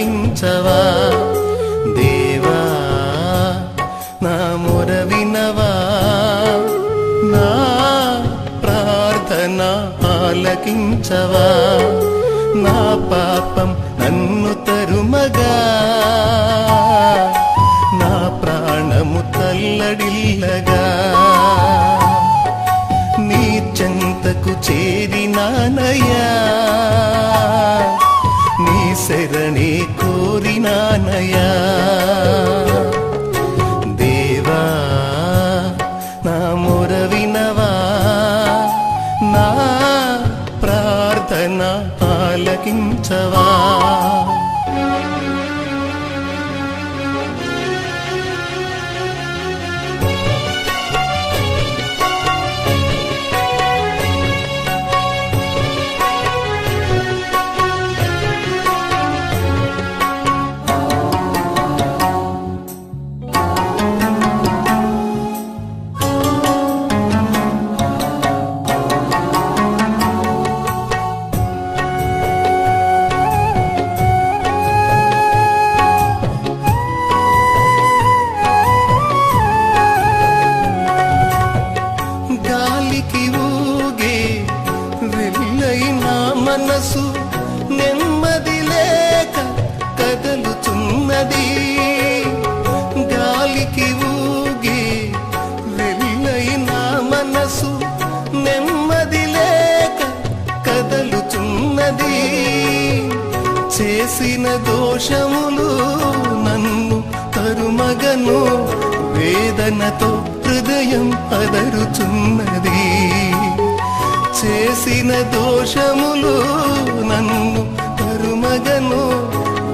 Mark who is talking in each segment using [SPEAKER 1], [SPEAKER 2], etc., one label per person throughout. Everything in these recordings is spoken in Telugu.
[SPEAKER 1] ఆలకించవా దేవా నా మొర వినవా నా ప్రార్థన ఆలకించవా? నా పాపం నన్ను శరణే కోరినానయా దేవా నా మొర వినవా నా ప్రార్థన ఆలకించవా. చేసిన దోషములు నన్ను తరుమగను వేదనతో హృదయం అదరుచున్నది. చేసిన దోషములు నన్ను తరుమగను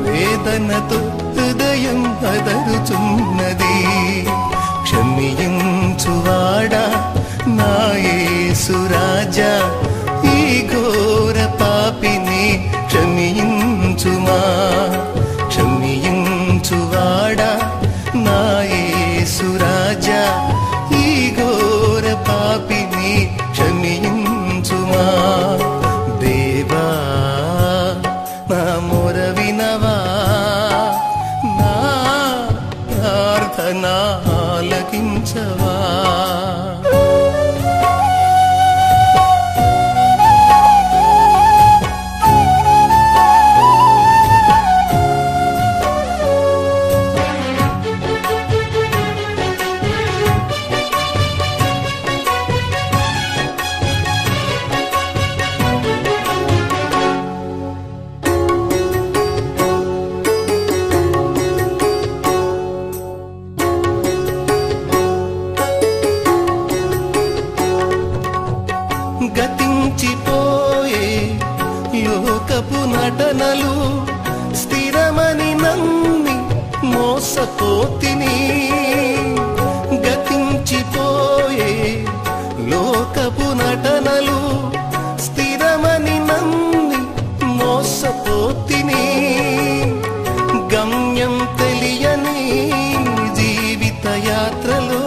[SPEAKER 1] వేదనతో హృదయం అదరుచున్నది. క్షమించువాడా నా యేసురాజా ప్రార్థన లోకపు స్థిరమని నమ్మి మోసపోతిని గతించిపోయే లోకపు నటనలు స్థిరమని నమ్మి మోసపోతిని గమ్యం తెలియని జీవిత యాత్రలో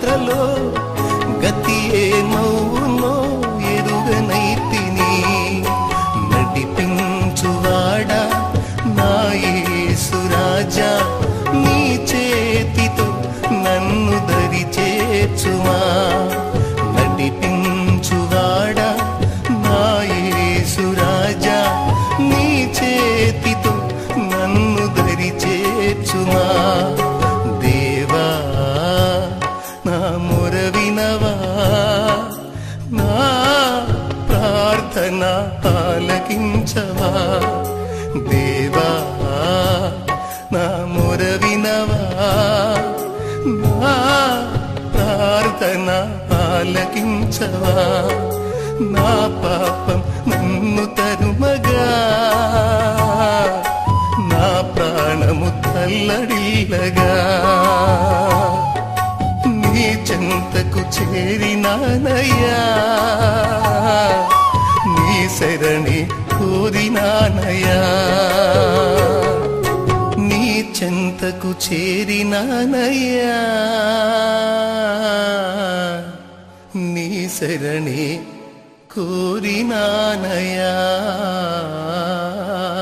[SPEAKER 1] యాత్రలో గతి ఏమవునో ఎరుగనైతిని. నడిపించువాడా నా యేసురాజా నీ చేతితో నన్ను దరి చేర్చుమా నడిపించువాడా నాయేసురాజా నీ చేతితో నన్ను దరి చేర్చుమా ఆలకించవా? దేవా నా మొర వినవా నా ప్రార్థన ఆలకించవా? నా పాపం నన్ను తరుమగా? నా ప్రాణము తల్లడిల్లగా? నీ చెంతకు చేరినానయ్యా? శరణి కోరినానయా. నీ చెంతకు చేరినానయ్యా నీ శరణి కోరినానయా.